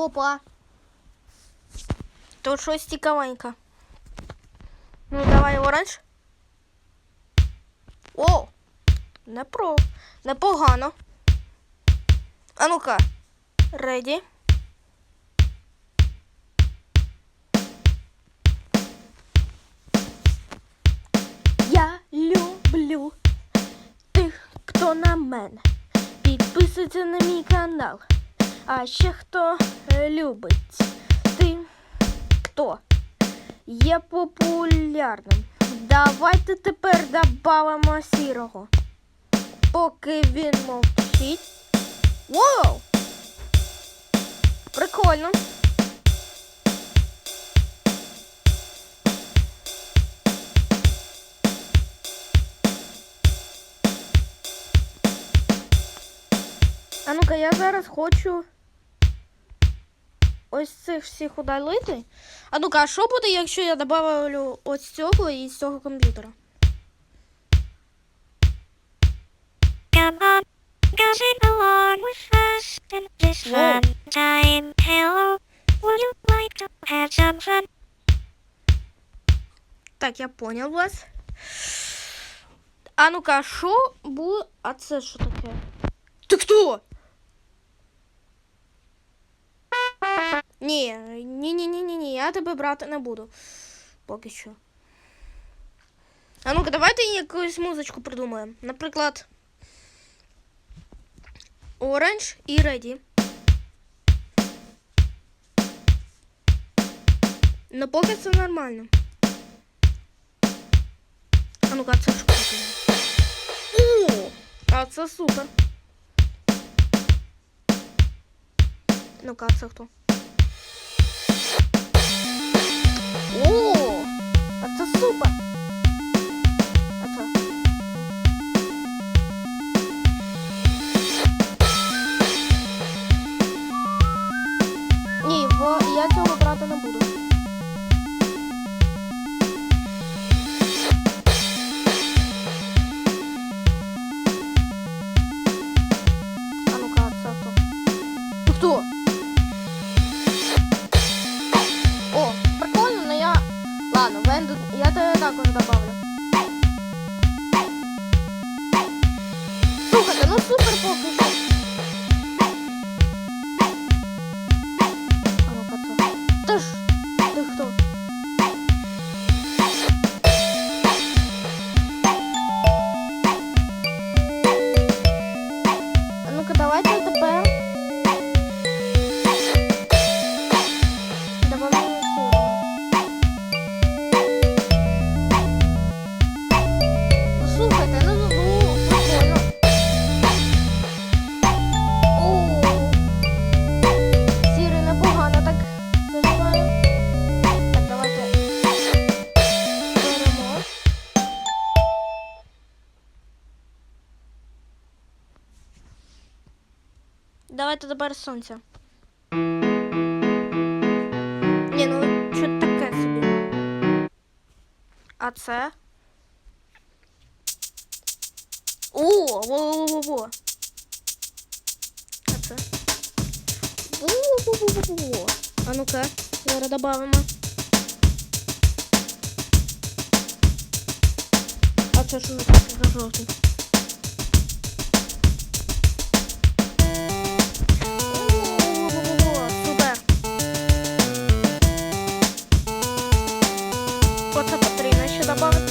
Опа. То щось цікавеньке. Ну, давай оранж. О! Не про. Непогано. А ну-ка. Реді. Я люблю тих, хто на мене. Підписується на мій канал. А ще хто е, любить ти хто є популярним. Давайте тепер добавимо сірого. Поки він мовчить. Вау! Прикольно. А ну-ка, я зараз хочу ось цих всіх удалити. А ну-ка, а що буде, якщо я добавлю ось цього і з цього комп'ютера? Like? Так, я понял вас. А ну-ка, що буде. А це що таке? Ти хто? Ні, ні, ні, ні, ні, ні, я тебе брати не буду. Поки що. А ну-ка, давайте якусь музичку придумаємо. Наприклад. Orange і Ready. Ну, поки це нормально. А ну-ка, це що таке? О! А це супер. Ну-ка, а це хто? О! А це супер. Давайте тепер сонця. Ні, ну що таке собі. А це? О? Во-во-во-во-во. А ну-ка, зараз добавимо. А це що за жовтий? Оце потрібно ще додати.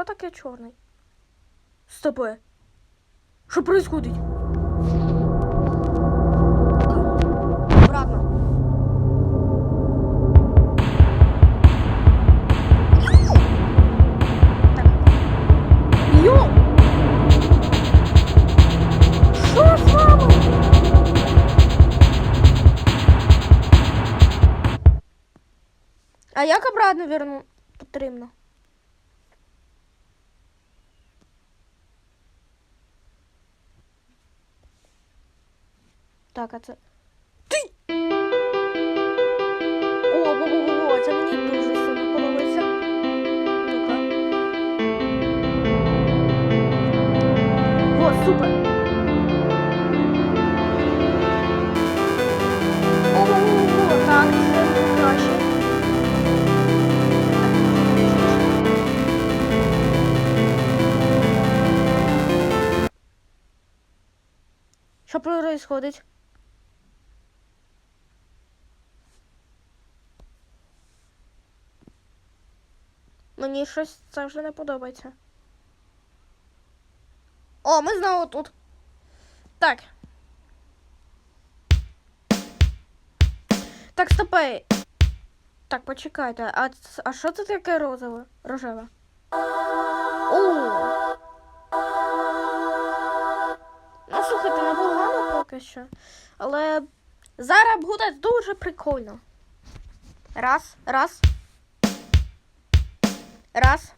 Що таке чорний? Стопе. Що происходить? Обратно. Йо! Що з? А як обратно верну потрібно? Так, а це. Ти! О, во, во, во, во, це мені дуже сильно подобається. Ну-ка. О, супер. Що происходить? Мені щось це вже не подобається. О, ми знову тут. Так. Так, стопи. Так, почекайте. А, а що це таке розове? Рожеве? О! Ну, слухайте, непогано поки що. Але зараз буде дуже прикольно. Раз, раз. Раз.